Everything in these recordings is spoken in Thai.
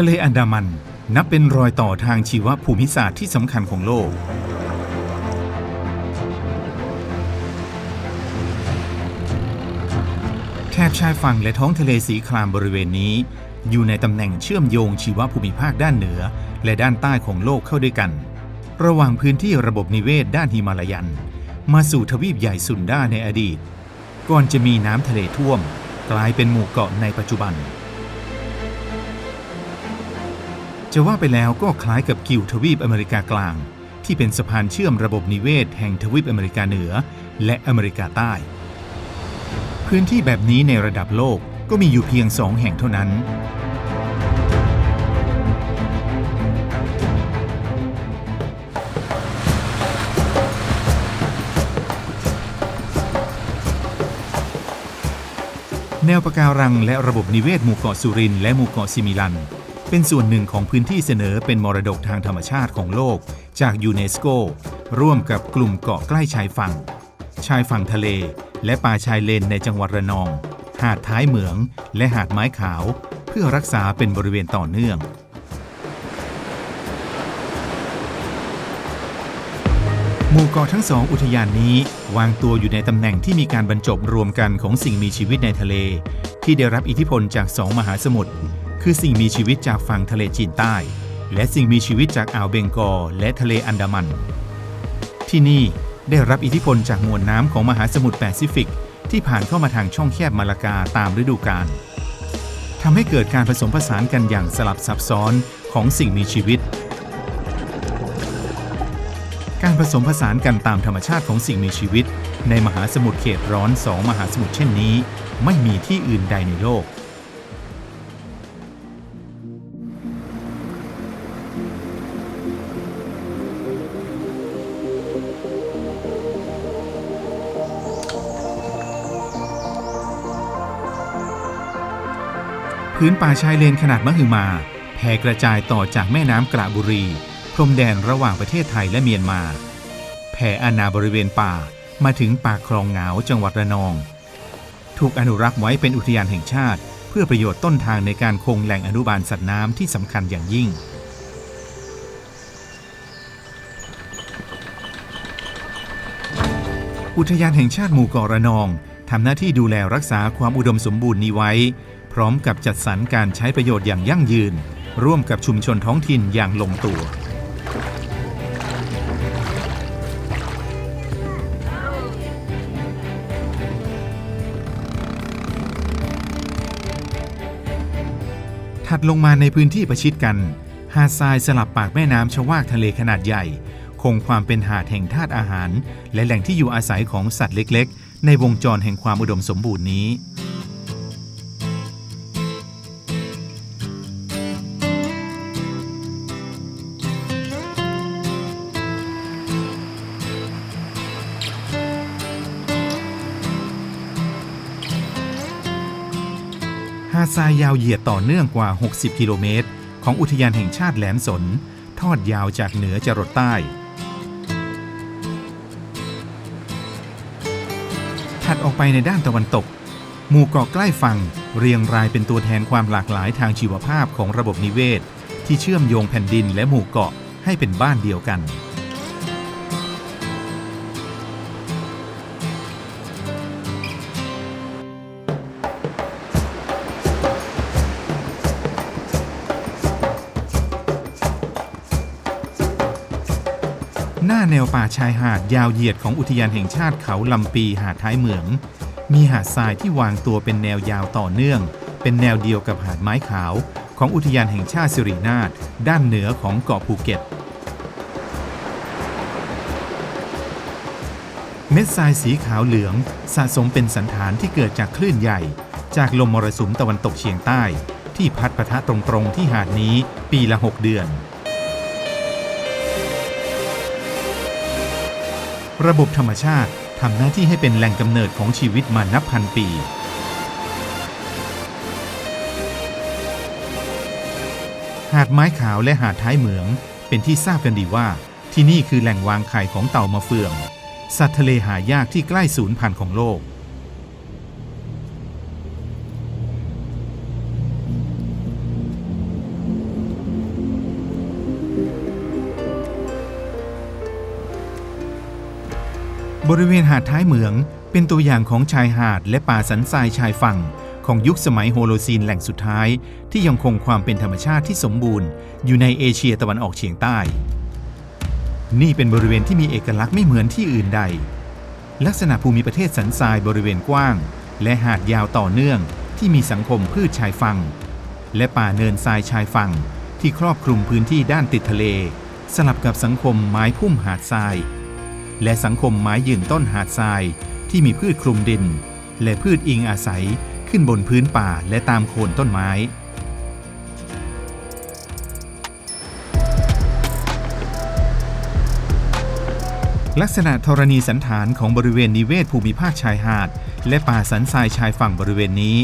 ทะเลอันดามัน นับเป็นรอยต่อทางชีวภูมิศาสตร์ที่สำคัญของโลก แถบชายฝั่งและท้องทะเลสีครามบริเวณนี้ อยู่ในตำแหน่งเชื่อมโยงชีวภูมิภาคด้านเหนือ และด้านใต้ของโลกเข้าด้วยกัน ระหว่างพื้นที่ระบบนิเวศด้านหิมาลายัน มาสู่ทวีปใหญ่สุนด้าในอดีต ก่อนจะมีน้ำทะเลท่วม กลายเป็นหมู่เกาะในปัจจุบัน จะว่าไปแล้วก็คล้ายกับกิวทวีปอเมริกากลาง ที่เป็นสะพานเชื่อมระบบนิเวศแห่งทวีปอเมริกาเหนือ และอเมริกาใต้ พื้นที่แบบนี้ในระดับโลกก็มีอยู่เพียงสองแห่งเท่านั้น แนวปะการังและระบบนิเวศหมู่เกาะสุรินและหมู่เกาะซิมิลัน เป็นส่วนหนึ่งของพื้นที่เสนอเป็นมรดกทางธรรมชาติของโลก จากยูเนสโก ร่วมกับกลุ่มเกาะใกล้ชายฝั่ง ชายฝั่งทะเล และป่าชายเลนในจังหวัดระนอง หาดท้ายเหมือง และหาดไม้ขาว เพื่อรักษาเป็นบริเวณต่อเนื่องหมู่เกาะทั้งสองอุทยานนี้ วางตัวอยู่ในตำแหน่งที่มีการบรรจบรวมกันของสิ่งมีชีวิตในทะเล ที่ได้รับอิทธิพลจากสองมหาสมุทร คือสิ่งมีชีวิตจากฝั่งทะเลจีนใต้ และสิ่งมีชีวิตจากอ่าวเบงกอลและทะเลอันดามัน ที่นี่ได้รับอิทธิพลจากมวลน้ำของมหาสมุทรแปซิฟิก ที่ผ่านเข้ามาทางช่องแคบมาลากาตามฤดูกาลทำให้เกิดการผสมผสานกันอย่างสลับซับซ้อนของสิ่งมีชีวิต การผสมผสานกันตามธรรมชาติของสิ่งมีชีวิต ในมหาสมุทรเขตร้อนสองมหาสมุทรเช่นนี้ ไม่มีที่อื่นใดในโลก พื้นป่าชายเลนขนาดมหึมา แผ่กระจายต่อจากแม่น้ำกระบุรี พรมแดนระหว่างประเทศไทยและเมียนมา แผ่อาณาบริเวณป่ามาถึงปากคลองเหงาจังหวัดระนอง ถูกอนุรักษ์ไว้เป็นอุทยานแห่งชาติ เพื่อประโยชน์ต้นทางในการคงแหล่งอนุบาลสัตว์น้ำที่สำคัญอย่างยิ่งอุทยานแห่งชาติหมู่เกาะระนอง ทำหน้าที่ดูแลรักษาความอุดมสมบูรณ์นี้ไว้ ร้อมกับจัดสรรการใช้ประโยชน์อย่างยั่งยืน ร่วมกับชุมชนท้องถิ่นอย่างลงตัวถัดลงมาในพื้นที่ประชิดกัน หาดทรายสลับปากแม่น้ำชวากทะเลขนาดใหญ่ คงความเป็นหาดแห่งธาตุอาหาร และแหล่งที่อยู่อาศัยของสัตว์เล็กๆ ในวงจรแห่งความอุดมสมบูรณ์นี้ ทรายยาวเหยียดต่อเนื่องกว่า 60 กิโลเมตร ของอุทยานแห่งชาติแหลมสน ทอดยาวจากเหนือจรดใต้ ถัดออกไปในด้านตะวันตก หมู่เกาะใกล้ฝั่งเรียงรายเป็นตัวแทนความหลากหลายทางชีวภาพของระบบนิเวศ ที่เชื่อมโยงแผ่นดินและหมู่เกาะให้เป็นบ้านเดียวกัน แนวป่าชายหาดยาวเหยียดของอุทยานแห่งชาติเขาลำปีหาดท้ายเหมือง มีหาดทรายที่วางตัวเป็นแนวยาวต่อเนื่อง เป็นแนวเดียวกับหาดไม้ขาว ของอุทยานแห่งชาติสิรินาถด้านเหนือของเกาะภูเก็ต เม็ดทรายสีขาวเหลืองสะสมเป็นสันฐานที่เกิดจากคลื่นใหญ่ จากลมมรสุมตะวันตกเฉียงใต้ ที่พัดปะทะตรงๆที่หาดนี้ปีละ 6 เดือน ระบบธรรมชาติทำหน้าที่ให้เป็นแหล่งกำเนิดของชีวิตมานับพันปี หาดไม้ขาวและหาดท้ายเหมือง เป็นที่ทราบกันดีว่า ที่นี่คือแหล่งวางไข่ของเต่ามาเฟือง สัตว์ทะเลหายากที่ใกล้สูญพันธุ์ของโลก บริเวณหาดท้ายเหมือง เป็นตัวอย่างของชายหาดและป่าสันทรายชายฝั่ง ของยุคสมัยโฮโลซีนแหล่งสุดท้าย ที่ยังคงความเป็นธรรมชาติที่สมบูรณ์ อยู่ในเอเชียตะวันออกเฉียงใต้ นี่เป็นบริเวณที่มีเอกลักษณ์ไม่เหมือนที่อื่นใด ลักษณะภูมิประเทศสันทรายบริเวณกว้าง และหาดยาวต่อเนื่อง ที่มีสังคมพืชชายฝั่งและป่าเนินทรายชายฝั่งที่ครอบคลุมพื้นที่ด้านติดทะเล สลับกับสังคมไม้พุ่มหาดทราย และสังคมไม้ยืนต้นหาดทรายที่มีพืชคลุมดิน และพืชอิงอาศัยขึ้นบนพื้นป่าและตามโคนต้นไม้ ลักษณะธรณีสันฐานของบริเวณนิเวศภูมิภาคชายหาด และป่าสันทรายชายฝั่งบริเวณนี้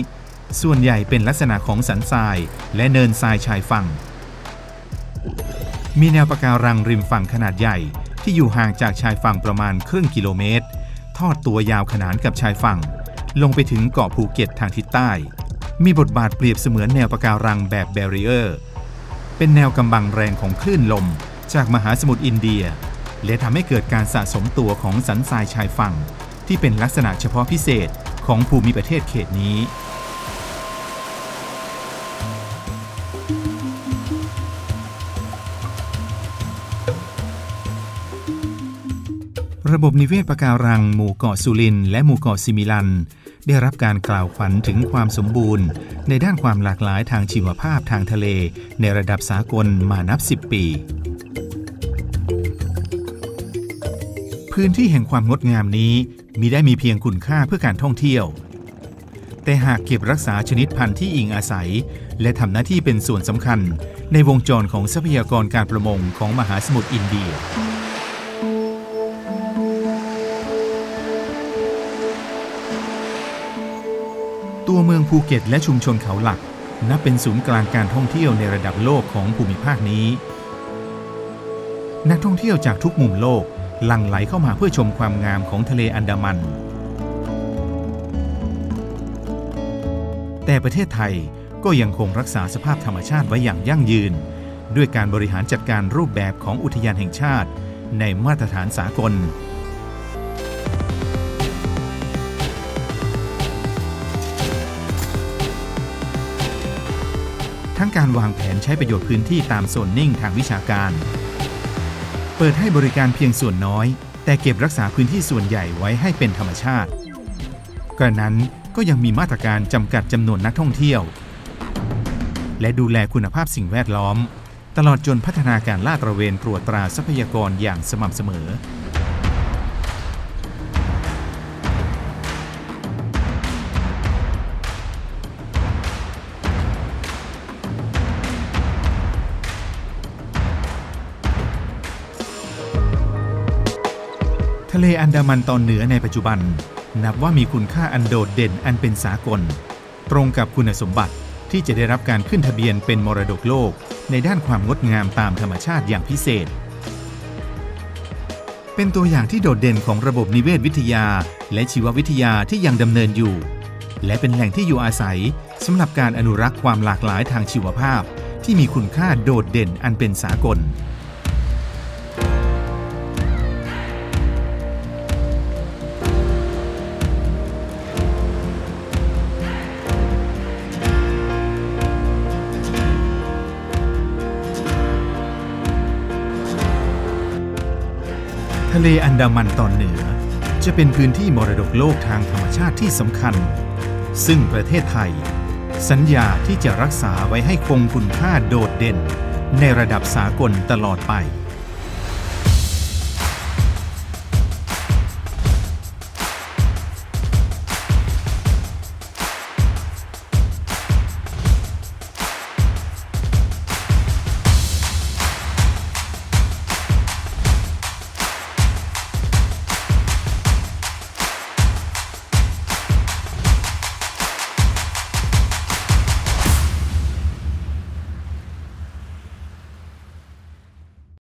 ส่วนใหญ่เป็นลักษณะของสันทรายและเนินทรายชายฝั่ง มีแนวปะการังริมฝั่งขนาดใหญ่ ที่อยู่ห่างจากชายฝั่งประมาณครึ่งกิโลเมตร ทอดตัวยาวขนานกับชายฝั่ง ลงไปถึงเกาะภูเก็ตทางทิศใต้ มีบทบาทเปรียบเสมือนแนวปะการังแบบแบเรียร์เป็นแนวกำบังแรงของคลื่นลม จากมหาสมุทรอินเดีย และทำให้เกิดการสะสมตัวของสันทรายชายฝั่ง ที่เป็นลักษณะเฉพาะพิเศษของภูมิประเทศเขตนี้ บบนิเวศปะการัง หมู่เกาะสุรินและหมู่เกาะซิมิลัน ได้รับการกล่าวขวัญถึงความสมบูรณ์ ในด้านความหลากหลายทางชีวภาพทางทะเล ในระดับสากลมานับ 10 ปี พื้นที่แห่งความงดงามนี้มีได้มีเพียงคุณค่าเพื่อการท่องเที่ยว แต่หากเก็บรักษาชนิดพันธุ์ที่อิงอาศัย และทำหน้าที่เป็นส่วนสำคัญ ในวงจรของทรัพยากรการประมงของมหาสมุทรอินเดีย ตัวเมืองภูเก็ตและชุมชนเขาหลัก นับเป็นศูนย์กลางการท่องเที่ยวในระดับโลกของภูมิภาคนี้ นักท่องเที่ยวจากทุกมุมโลกหลั่งไหลเข้ามาเพื่อชมความงามของทะเลอันดามัน แต่ประเทศไทยก็ยังคงรักษาสภาพธรรมชาติไว้อย่างยั่งยืน ด้วยการบริหารจัดการรูปแบบของอุทยานแห่งชาติ ในมาตรฐานสากล ทั้งการวางแผนใช้ประโยชน์พื้นที่ตามโซนนิ่งทางวิชาการ เปิดให้บริการเพียงส่วนน้อย แต่เก็บรักษาพื้นที่ส่วนใหญ่ไว้ให้เป็นธรรมชาติ กระนั้นก็ยังมีมาตรการจำกัดจำนวนนักท่องเที่ยว และดูแลคุณภาพสิ่งแวดล้อม ตลอดจนพัฒนาการลาดตระเวนตรวจตราทรัพยากรอย่างสม่ำเสมอ ทะเลอันดามันตอนเหนือในปัจจุบัน นับว่ามีคุณค่าอันโดดเด่นอันเป็นสากล ตรงกับคุณสมบัติที่จะได้รับการขึ้นทะเบียนเป็นมรดกโลก ในด้านความงดงามตามธรรมชาติอย่างพิเศษ เป็นตัวอย่างที่โดดเด่นของระบบนิเวศวิทยา และชีววิทยาที่ยังดำเนินอยู่ และเป็นแหล่งที่อยู่อาศัยสำหรับการอนุรักษ์ความหลากหลายทางชีวภาพ ที่มีคุณค่าโดดเด่นอันเป็นสากล เลอันดามันตอนเหนือ จะเป็นพื้นที่มรดกโลกทางธรรมชาติที่สำคัญ ซึ่งประเทศไทย สัญญาที่จะรักษาไว้ให้คงคุณค่าโดดเด่น ในระดับสากลตลอดไป